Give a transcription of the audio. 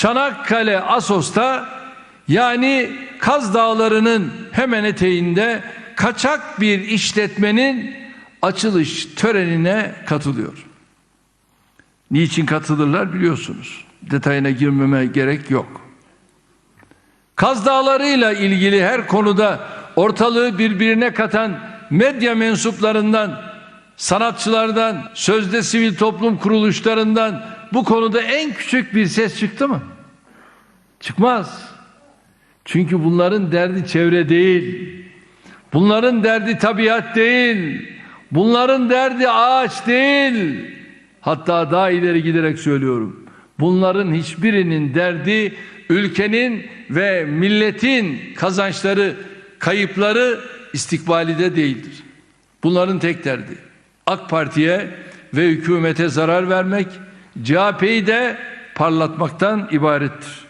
Çanakkale Asos'ta yani Kaz Dağları'nın hemen eteğinde kaçak bir işletmenin açılış törenine katılıyor. Niçin katılırlar biliyorsunuz. Detayına girmeme gerek yok. Kaz Dağları'yla ilgili her konuda ortalığı birbirine katan medya mensuplarından, sanatçılardan, sözde sivil toplum kuruluşlarından bu konuda en küçük bir ses çıktı mı? Çıkmaz. Çünkü bunların derdi çevre değil. Bunların derdi tabiat değil. Bunların derdi ağaç değil. Hatta daha ileri giderek söylüyorum. Bunların hiçbirinin derdi ülkenin ve milletin kazançları, kayıpları istikbali de değildir. Bunların tek derdi AK Parti'ye ve hükümete zarar vermek, CHP'yi de parlatmaktan ibarettir.